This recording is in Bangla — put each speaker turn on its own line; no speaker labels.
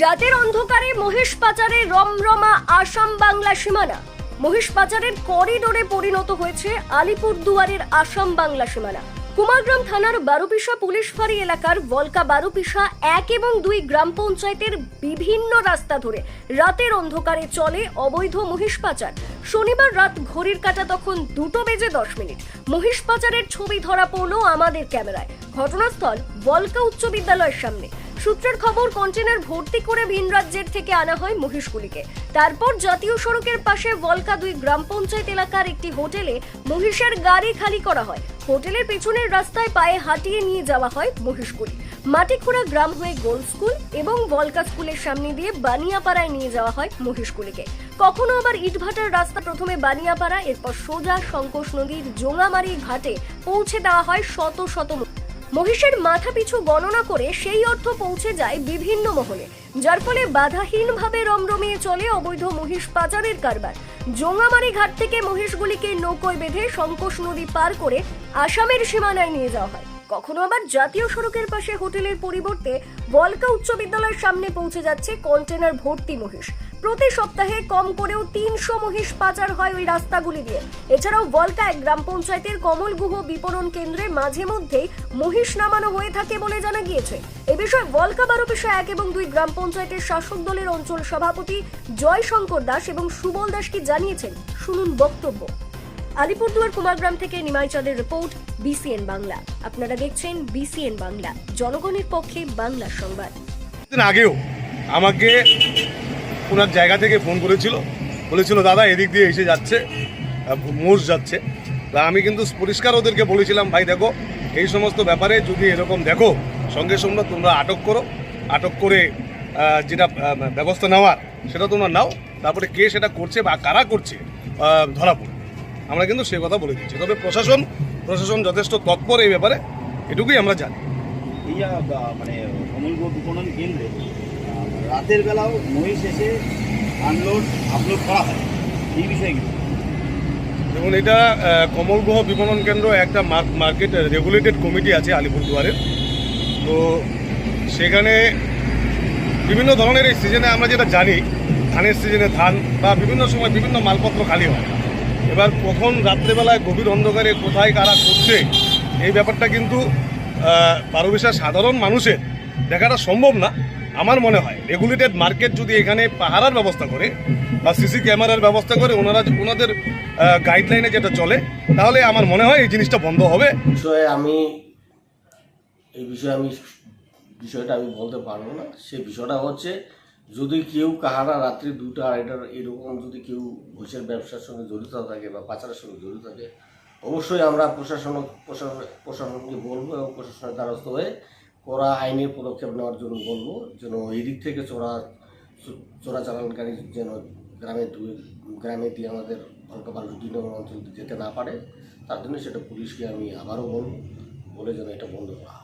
রাতের অন্ধকারে মহেশ পাচারে রমরমা আসাম বাংলা সীমানা। মহেশ পাচারের করিডোরে পরিণত হয়েছে আলিপুর দুয়ারের আসাম বাংলা সীমানা। কুমারগ্রাম থানার বারোপিসা পুলিশ ফাঁড়ি এলাকার বলকা বারোপিসা এক এবং দুই গ্রাম পঞ্চায়েতের বিভিন্ন রাস্তা ধরে রাতের অন্ধকারে চলে অবৈধ মহিষ পাচার। শনিবার রাত ঘড়ির কাটা তখন দুটো বেজে দশ মিনিট। মহিষ পাচারের ছবি ধরা পড়ল আমাদের ক্যামেরায়। ঘটনাস্থল বলকা উচ্চ বিদ্যালয়ের সামনে। সূত্রের খবর কন্টেনার ভর্তি করে ভিন রাজ্যের থেকে আনা হয় মহিষগুলিকে তারপর জাতীয় সড়কের পাশে বলকা দুই গ্রাম পঞ্চায়েত এলাকার একটি হোটেলে মহিষের গাড়ি খালি করা হয়। হোটেলের পেছনের রাস্তায় পায়ে হাঁটিয়ে নিয়ে যাওয়া হয় মহিষগুলি মাটিখোড়া গ্রাম হয়ে গোল স্কুল এবং বলকা স্কুলের সামনে দিয়ে বানিয়াপাড়ায় নিয়ে যাওয়া হয় মহিষগুলিকে কখনো আবার ইটভাটার রাস্তা প্রথমে বানিয়াপাড়া, এরপর সোজা সংকোষ নদীর জোঙামারি ঘাটে পৌঁছে দেওয়া হয় শত শত মহিষের মাথা পিছু গণনা করে সেই অর্থ পৌঁছে যায় বিভিন্ন মহলে। যার ফলে বাধাহীনভাবে রমরমিয়ে চলে অবৈধ মহিষ পাচারের কারবার। জোঙামারি ঘাট থেকে মহিষগুলিকে নৌকোয় বেঁধে সংকোষ নদী পার করে আসামের সীমানায় নিয়ে যাওয়া হয়। কখনো আবার জাতীয় সড়কের পাশে হোটেলের পরিবর্তে বলকা উচ্চ বিদ্যালয়ের সামনে পৌঁছে যাচ্ছে কন্টেনার ভর্তি মহিষ। প্রতি সপ্তাহে কম করেও তিনশো মহিষ পাচার হয় ওই রাস্তাগুলি দিয়ে। এছাড়াও বলকা এক গ্রাম পঞ্চায়েতের কমলগুহ বিপণন কেন্দ্রে মাঝে মধ্যেই মহিষ নামানো হয়ে থাকে বলে জানা গিয়েছে। এ বিষয়ে বলকা বারোপিসা এক এবং দুই গ্রাম পঞ্চায়েতের শাসক দলের অঞ্চল সভাপতি জয় শঙ্কর দাস এবং সুবল দাসকে জানিয়েছেন শুনুন বক্তব্য। আলিপুরদুয়ার কুমারগ্রাম থেকে নিমাই চাঁদের রিপোর্ট, বিসিএন বাংলা। আপনারা দেখছেন বিসিএন বাংলা, জনগণের পক্ষে বাংলা সংবাদ।
আগেও আমাকে ওনার জায়গা থেকে ফোন করেছিল। বলেছিল, দাদা, এদিক দিয়ে এসে যাচ্ছে মোষ যাচ্ছে। তা আমি কিন্তু পরিষ্কার ওদেরকে বলেছিলাম, ভাই, দেখো, এই সমস্ত ব্যাপারে যদি এরকম দেখো, সঙ্গে সঙ্গে তোমরা আটক করো। আটক করে যেটা ব্যবস্থা নেওয়ার, সেটা তোমরা নাও। তারপরে কে সেটা করছে বা কারা করছে ধরা পড়বে। আমরা কিন্তু সে কথা বলে দিচ্ছি তবে প্রশাসন প্রশাসন যথেষ্ট তৎপর এই ব্যাপারে, এটুকুই আমরা জানি।
মানে রাতের বেলাও মহিষ এসে আনলোড আপলোড করা হয়। এই বিষয়ে কি
যেমন এটা আহ, কমলগুহ বিপণন কেন্দ্র একটা মার- মার্কেট রেগুলেটেড কমিটি আছে আলিপুরদুয়ারের তো সেখানে বিভিন্ন ধরনের এই সিজনে আমরা যেটা জানি ধানের সিজনে ধান বা বিভিন্ন সময় বিভিন্ন মালপত্র খালি হয়। এবার কখন রাত্রেবেলায় গভীর অন্ধকারে কোথায় কারা করছে এই ব্যাপারটা কিন্তু বারোবিশার সাধারণ মানুষের দেখাটা সম্ভব না। আমার মনে হয় রেগুলেটেড মার্কেট যদি এখানে পাহারার ব্যবস্থা করে বা সিসি ক্যামেরার ব্যবস্থা করে ওনারা ওনাদের গাইডলাইনে যেটা চলে, তাহলে আমার মনে হয় এই জিনিসটা বন্ধ হবে।
বিষয়ে আমি, এই বিষয়ে আমি বিষয়টা আমি বলতে পারব না। সে বিষয়টা হচ্ছে, যদি কেউ কাহারা রাত্রি দুটা আড়াইটার এরকম যদি কেউ ঘুষের ব্যবসার সঙ্গে জড়িত থাকে বা পাচারের সঙ্গে জড়িত থাকে, অবশ্যই আমরা প্রশাসন প্রশাসন প্রশাসনকে বলব এবং প্রশাসনের দ্বারস্থ হয়ে কড়া আইনের পদক্ষেপ নেওয়ার জন্য বলব যেন এই দিক থেকে চোরা চোরা চালানকারী যেন গ্রামে গ্রামে দিয়ে আমাদের হলকাবার রুটিনগর অঞ্চল যেতে না পারে, তার জন্য সেটা পুলিশকে আমি আবারও বলব, বলে যেন এটা বন্ধ করা